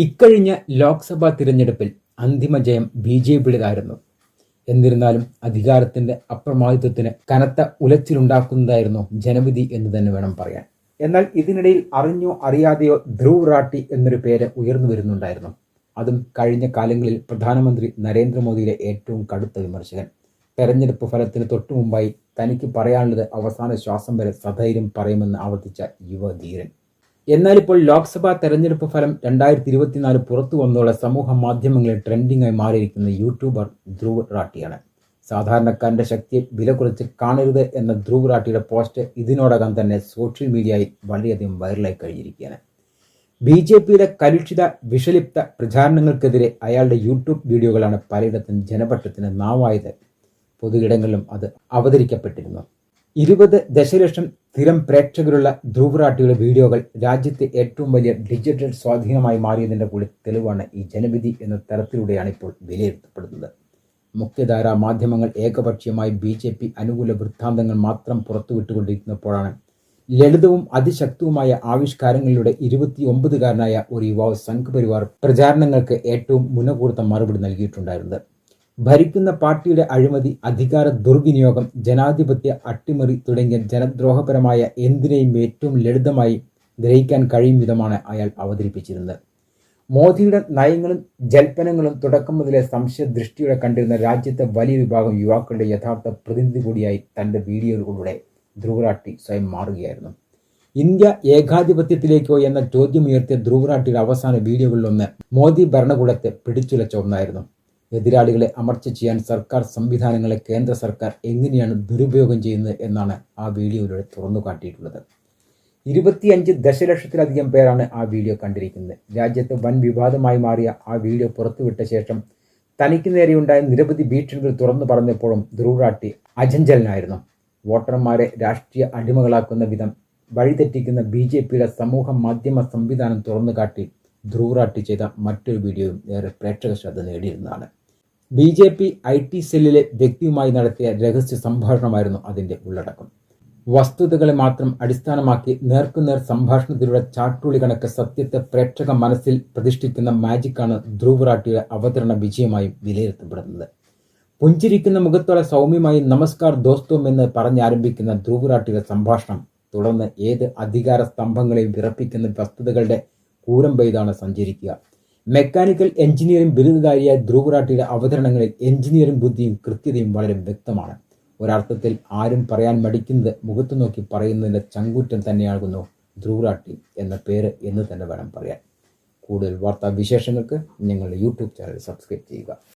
ഇക്കഴിഞ്ഞ ലോക്സഭാ തിരഞ്ഞെടുപ്പിൽ അന്തിമ ജയം ബി ജെ പിയുടേതായിരുന്നു. എന്നിരുന്നാലും അധികാരത്തിന്റെ അപ്രമാദിത്വത്തിന് കനത്ത ഉലച്ചിലുണ്ടാക്കുന്നതായിരുന്നു ജനവിധി എന്ന് തന്നെ വേണം പറയാൻ. എന്നാൽ ഇതിനിടയിൽ അറിഞ്ഞോ അറിയാതെയോ ധ്രുവ് റാട്ടി എന്നൊരു പേര് ഉയർന്നു വരുന്നുണ്ടായിരുന്നു. അതും കഴിഞ്ഞ കാലങ്ങളിൽ പ്രധാനമന്ത്രി നരേന്ദ്രമോദിയിലെ ഏറ്റവും കടുത്ത വിമർശകൻ. തെരഞ്ഞെടുപ്പ് ഫലത്തിന് തൊട്ടു മുമ്പായി തനിക്ക് പറയാനുള്ളത് അവസാന ശ്വാസം വരെ സധൈര്യം പറയുമെന്ന് ആവർത്തിച്ച യുവധീരൻ എന്നാൽ ഇപ്പോൾ ലോക്സഭാ തെരഞ്ഞെടുപ്പ് ഫലം രണ്ടായിരത്തി ഇരുപത്തിനാല് പുറത്തു വന്നോളെ സമൂഹ മാധ്യമങ്ങളിൽ ട്രെൻഡിങ്ങായി മാറിയിരിക്കുന്ന യൂട്യൂബർ ധ്രുവ് റാട്ടിയാണ് സാധാരണക്കാരന്റെ ശക്തിയെ വില കുറച്ച് കാണരുത് എന്ന ധ്രുവ് റാട്ടിയുടെ പോസ്റ്റ് ഇതിനോടകം തന്നെ സോഷ്യൽ മീഡിയയിൽ വളരെയധികം വൈറലായി കഴിഞ്ഞിരിക്കുകയാണ്. ബി ജെ പിയുടെ കലുഷിത വിഷലിപ്ത പ്രചാരണങ്ങൾക്കെതിരെ അയാളുടെ യൂട്യൂബ് വീഡിയോകളാണ് പലയിടത്തും ജനപക്ഷത്തിന് നാവായത്. പൊതുയിടങ്ങളിലും അത് അവതരിക്കപ്പെട്ടിരുന്നു. ഇരുപത് ദശലക്ഷം സ്ഥിരം പ്രേക്ഷകരുള്ള ധ്രുവറാട്ടിയുടെ വീഡിയോകൾ രാജ്യത്തെ ഏറ്റവും വലിയ ഡിജിറ്റൽ സ്വാധീനമായി മാറിയതിന്റെ കൂടി തെളിവാണ് ഈ ജനവിധി എന്ന തരത്തിലൂടെയാണ് ഇപ്പോൾ വിലയിരുത്തപ്പെടുന്നത്. മുഖ്യധാരാ മാധ്യമങ്ങൾ ഏകപക്ഷീയമായി ബി ജെ പി അനുകൂല വൃത്താന്തങ്ങൾ മാത്രം പുറത്തുവിട്ടുകൊണ്ടിരിക്കുന്നപ്പോഴാണ് ലളിതവും അതിശക്തവുമായ ആവിഷ്കാരങ്ങളിലൂടെ ഇരുപത്തി ഒമ്പതുകാരനായ ഒരു യുവാവ് സംഘപരിവാർ പ്രചാരണങ്ങൾക്ക് ഏറ്റവും മുനകൂർത്ത മറുപടി നൽകിയിട്ടുണ്ടായിരുന്നത്. ഭരിക്കുന്ന പാർട്ടിയുടെ അഴിമതി അധികാര ദുർവിനിയോഗം ജനാധിപത്യ അട്ടിമറി തുടങ്ങിയ ജനദ്രോഹപരമായ എന്തിനേയും ഏറ്റവും ലളിതമായി ഗ്രഹിക്കാൻ കഴിയും വിധമാണ് അയാൾ അവതരിപ്പിച്ചിരുന്നത്. മോദിയുടെ നയങ്ങളും ജൽപ്പനങ്ങളും തുടക്കം മുതലേ സംശയദൃഷ്ടിയോടെ കണ്ടിരുന്ന രാജ്യത്തെ വലിയ വിഭാഗം യുവാക്കളുടെ യഥാർത്ഥ പ്രതിനിധി കൂടിയായി തന്റെ വീഡിയോകളിലൂടെ ധ്രുവറാട്ടി സ്വയം മാറുകയായിരുന്നു. ഇന്ത്യ ഏകാധിപത്യത്തിലേക്കോ എന്ന ചോദ്യമുയർത്തിയ ധ്രുവറാട്ടിയുടെ അവസാന വീഡിയോകളിലൊന്ന് മോദി ഭരണകൂടത്തെ പിടിച്ചുലച്ച ഒന്നായിരുന്നു എതിരാളികളെ അമർച്ച ചെയ്യാൻ സർക്കാർ സംവിധാനങ്ങളെ കേന്ദ്ര സർക്കാർ എങ്ങനെയാണ് ദുരുപയോഗം ചെയ്യുന്നത് എന്നാണ് ആ വീഡിയോയിലൂടെ തുറന്നു കാട്ടിയിട്ടുള്ളത്. ഇരുപത്തിയഞ്ച് ദശലക്ഷത്തിലധികം പേരാണ് ആ വീഡിയോ കണ്ടിരിക്കുന്നത്. രാജ്യത്ത് വൻ വിവാദമായി മാറിയ ആ വീഡിയോ പുറത്തുവിട്ട ശേഷം തനിക്ക് നേരെയുണ്ടായ നിരവധി ഭീഷണികൾ തുറന്നു പറഞ്ഞപ്പോഴും ധ്രുവറാട്ടി അജഞ്ചലനായിരുന്നു വോട്ടർമാരെ രാഷ്ട്രീയ അടിമകളാക്കുന്ന വിധം വഴിതെറ്റിക്കുന്ന ബി ജെ പിയുടെ സമൂഹ മാധ്യമ സംവിധാനം തുറന്നു കാട്ടി ധ്രുവറാട്ടി ചെയ്ത മറ്റൊരു വീഡിയോയും ഏറെ പ്രേക്ഷക ശ്രദ്ധ നേടിയിരുന്നതാണ്. B J P I T സെല്ലിലെ വ്യക്തിയുമായി നടത്തിയ രഹസ്യ സംഭാഷണമായിരുന്നു അതിന്റെ ഉള്ളടക്കം. വസ്തുതകളെ മാത്രം അടിസ്ഥാനമാക്കി നേർക്കുനേർ സംഭാഷണത്തിലൂടെ ചാട്ടുളി കണക്ക് സത്യത്തെ പ്രേക്ഷക മനസ്സിൽ പ്രതിഷ്ഠിക്കുന്ന മാജിക്കാണ് ധ്രുവറാട്ടിയുടെ അവതരണ വിജയമായും വിലയിരുത്തപ്പെടുന്നത്. പുഞ്ചിരിക്കുന്ന മുഖത്തോടെ സൗമ്യമായി നമസ്കാർ ദോസ്തോം എന്ന് പറഞ്ഞാരംഭിക്കുന്ന ധ്രുവറാട്ടിയുടെ സംഭാഷണം തുടർന്ന് ഏത് അധികാര സ്തംഭങ്ങളെയും വിറപ്പിക്കുന്ന വസ്തുതകളുടെ കൂരം പെയ്താണ് സഞ്ചരിക്കുക. മെക്കാനിക്കൽ എഞ്ചിനീയറിംഗ് ബിരുദധാരിയായ ധ്രുവറാട്ടിയുടെ അവതരണങ്ങളിൽ എഞ്ചിനീയറിംഗ് ബുദ്ധിയും കൃത്യതയും വളരെ വ്യക്തമാണ്. ഒരർത്ഥത്തിൽ ആരും പറയാൻ മടിക്കുന്നത് മുഖത്തു നോക്കി പറയുന്നതിന്റെ ചങ്കൂറ്റം തന്നെയാകുന്നു ധ്രുവറാട്ടി എന്ന പേര് എന്ന് തന്നെ വേണം പറയാൻ. കൂടുതൽ വാർത്താ വിശേഷങ്ങൾക്ക് ഞങ്ങളുടെ യൂട്യൂബ് ചാനൽ സബ്സ്ക്രൈബ് ചെയ്യുക.